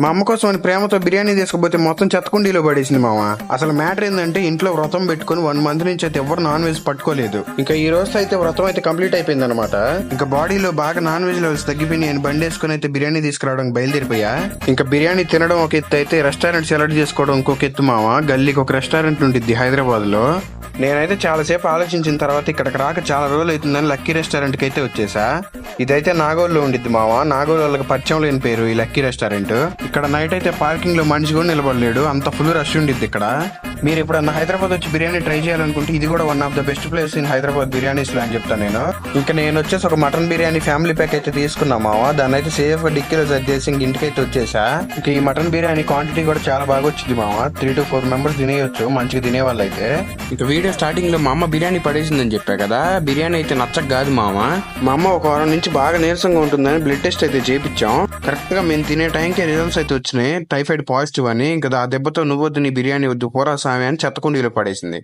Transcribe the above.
మా అమ్మ కోసం అని ప్రేమతో బిర్యానీ తీసుకుపోతే మొత్తం చెత్తకుండీలో పడేసింది మామ అసలు మ్యాటర్ ఏంటంటే ఇంట్లో వ్రతం పెట్టుకుని వన్ మంత్ నుంచి అయితే ఎవరు నాన్ వెజ్ పట్టుకోలేదు. ఇంకా ఈ రోజు అయితే వ్రతం అయితే కంప్లీట్ అయిపోయింది అనమాట ఇంకా బాడీలో బాగా నాన్ వెజ్ లెవెల్స్ తగ్గిపోయి నేను బండి వేసుకుని అయితే బిర్యానీ తీసుకురావడానికి బయలుదేరిపోయా. ఇంకా బిర్యానీ తినడం ఒక ఎత్తు అయితే రెస్టారెంట్ సెలెక్ట్ చేసుకోవడం ఇంకొక ఎత్తు మామ గల్లీకి ఒక రెస్టారెంట్ ఉంటుంది హైదరాబాద్లో నేనైతే చాలాసేపు ఆలోచించిన తర్వాత ఇక్కడికి రాక చాలా రోజులు అవుతుందని లక్కీ రెస్టారెంట్కి అయితే వచ్చేసా. ఇదైతే నాగోల్లో ఉండిద్ది మావా. నాగోల్ వాళ్ళకి పరిచయం లేని పేరు ఈ లక్కీ రెస్టారెంట్. ఇక్కడ నైట్ అయితే పార్కింగ్లో మనిషి కూడా నిలబడలేడు. అంత ఫుల్ రష్ ఉండిద్ది ఇక్కడ. మీరు ఎప్పుడన్నా హైదరాబాద్ వచ్చి బిర్యానీ ట్రై చేయాలనుకుంటే ఇది కూడా one of the best place in Hyderabad బిర్యానీస్లో అని చెప్తాను నేను. ఇంకా నేను వచ్చేసి ఒక మటన్ బిర్యానీ ఫ్యామిలీ ప్యాక్ అయితే తీసుకున్నా మావా. దాన్ని అయితే సేఫ్ డిక్కీలో సర్దేసి ఇంక ఇంటికి అయితే వచ్చేసా. ఇంకా ఈ మటన్ బిర్యానీ క్వాంటిటీ కూడా చాలా బాగా వచ్చింది మావా. త్రీ టు ఫోర్ మెంబర్స్ తినేయొచ్చు మంచిగా తినే వాళ్ళు అయితే ఇంకా వీడియో స్టార్టింగ్లో మా అమ్మ బిర్యానీ పడేసిందని చెప్పా కదా. బిర్యానీ అయితే నచ్చక కాదు మామ మా అమ్మ ఒక వారం నుంచి బాగా నీరసంగా ఉంటుందని బ్లడ్ టెస్ట్ అయితే చేపించాం. కరెక్ట్గా మేము తినే టైంకి రిజల్ట్స్ అయితే వచ్చినాయి. టైఫాయిడ్ పాజిటివ్ అని. ఇంకా ఆ దెబ్బతో నువ్వు వద్దు నీ బిర్యానీ వద్దు పోరాసా ఆమె అని చెత్తకుండీలో పడేసింది.